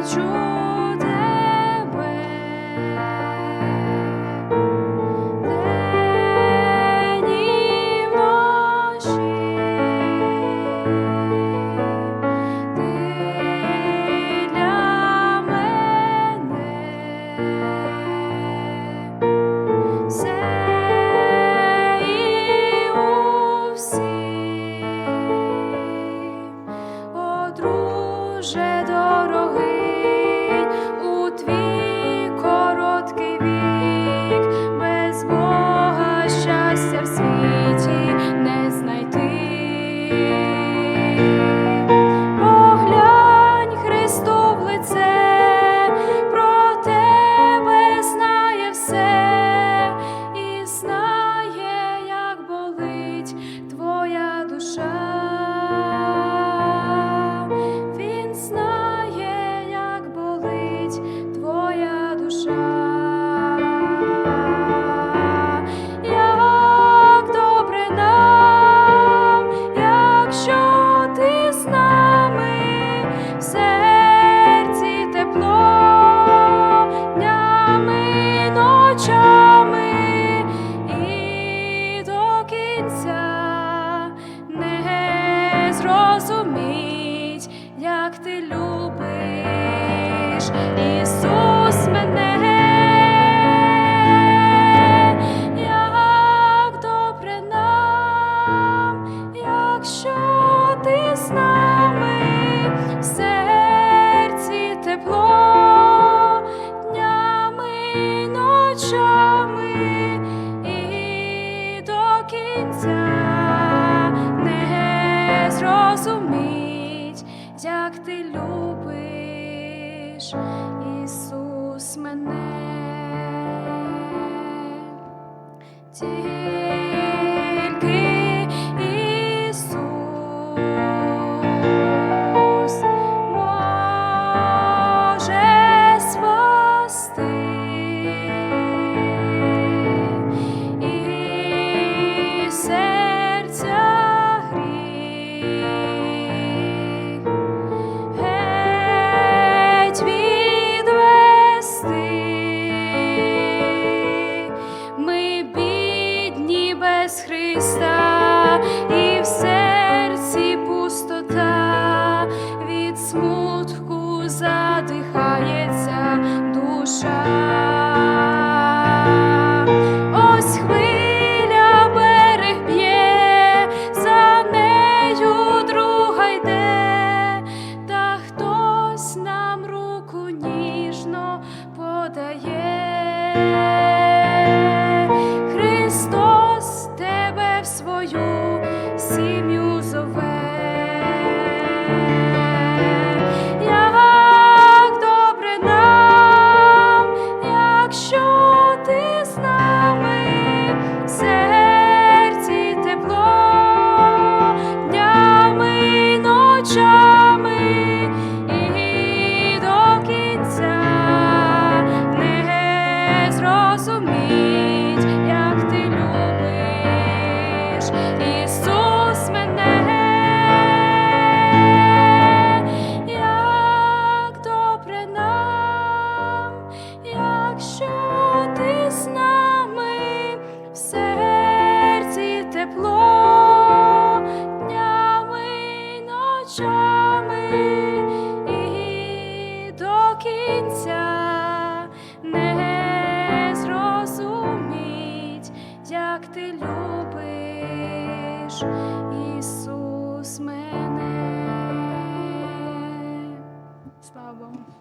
бачу destroço meu. Любиш, Ісус мене. Тільки smooth. Не Ісус мене. Слава Богу.